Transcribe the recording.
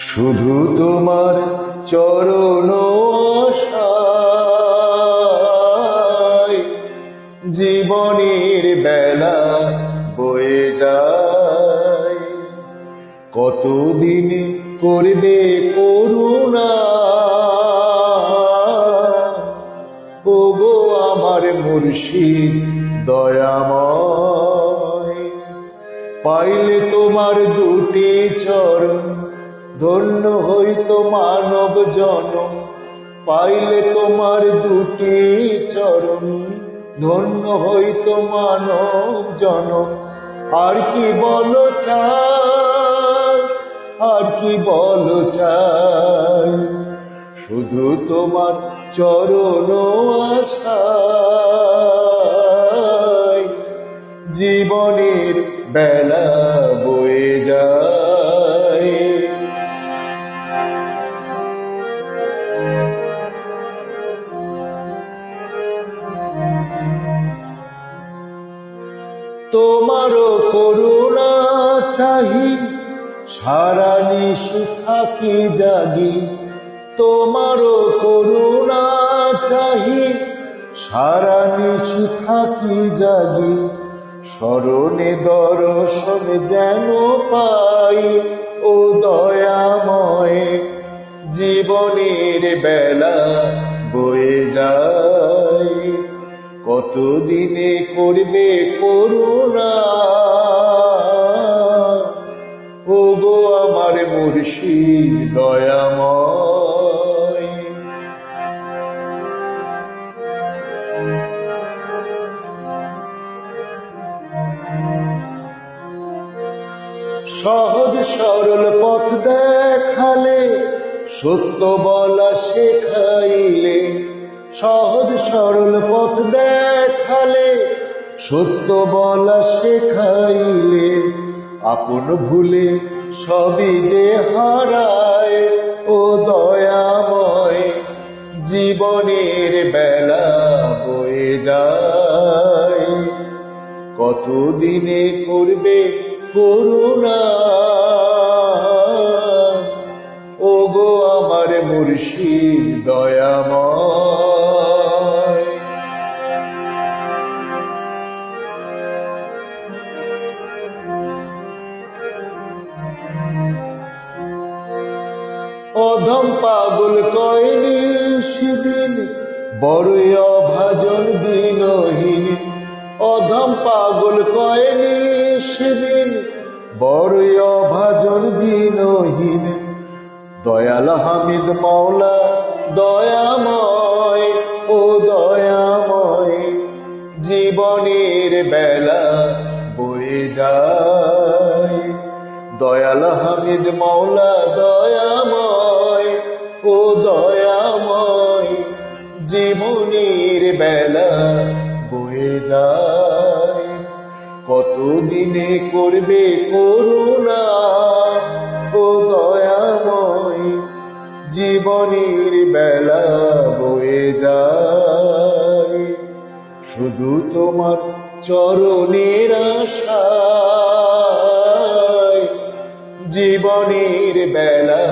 শুধু তোমার চরণ জীবনের বেলা বয়ে যায়। কতদিন করবে করুণা? ওগো আমার মুর্শিদ দয়াময়, পাইলে তোমার দুটি চরণ ধন্য হইতো মানব জনম, পাইলে তোমার দুটি চরণ। ধন্য হইতো মানব জনম, আর কি বলো চাই, আর কি বলো চাই? শুধু তোমার চরণ আশায়, জীবনের বেলা তোমারও করুণা চাহি, সারা নিশি থাকি জাগি। তোমারও করুণা চাহি, সারা নিশি থাকি জাগি। স্মরণে দর্শন যেন পাই, ও দয়াময়, জীবনের বেলা বয়ে যায়। কতদিনে করবে করুণা? ও গো আমার মুর্শিদ দয়াময়। সহজ সরল পথ দেখালে সত্য বলা শেখাইলে সহজ সরল পথ দেখালে সত্য বলা শেখাইলে, আপন ভুলে সবই যে হারায়, ও দয়াময় জীবনের বেলা বয়ে যায়। কতদিনে করবে করুণা? ও গো আমার মুর্শিদ দয়াময়। অধম পাগল কয়নি সেদিন, বড়ই অভাজন দিনহীন অধম পাগল কয়নি সেদিন, বড়ই অভাজন দিনহীন দয়াল হামিদ মৌলা দয়াময়, ও দয়াময়, জীবনের বেলা বয়ে যায়। দয়াল হামিদ মৌলা দয়াময় বেলা বয়ে যায়। কতদিনে করবে করুণা ও দয়াময় জীবনের বেলা বয়ে যায়। শুধু তোমার চরণের আশা জীবনের বেলা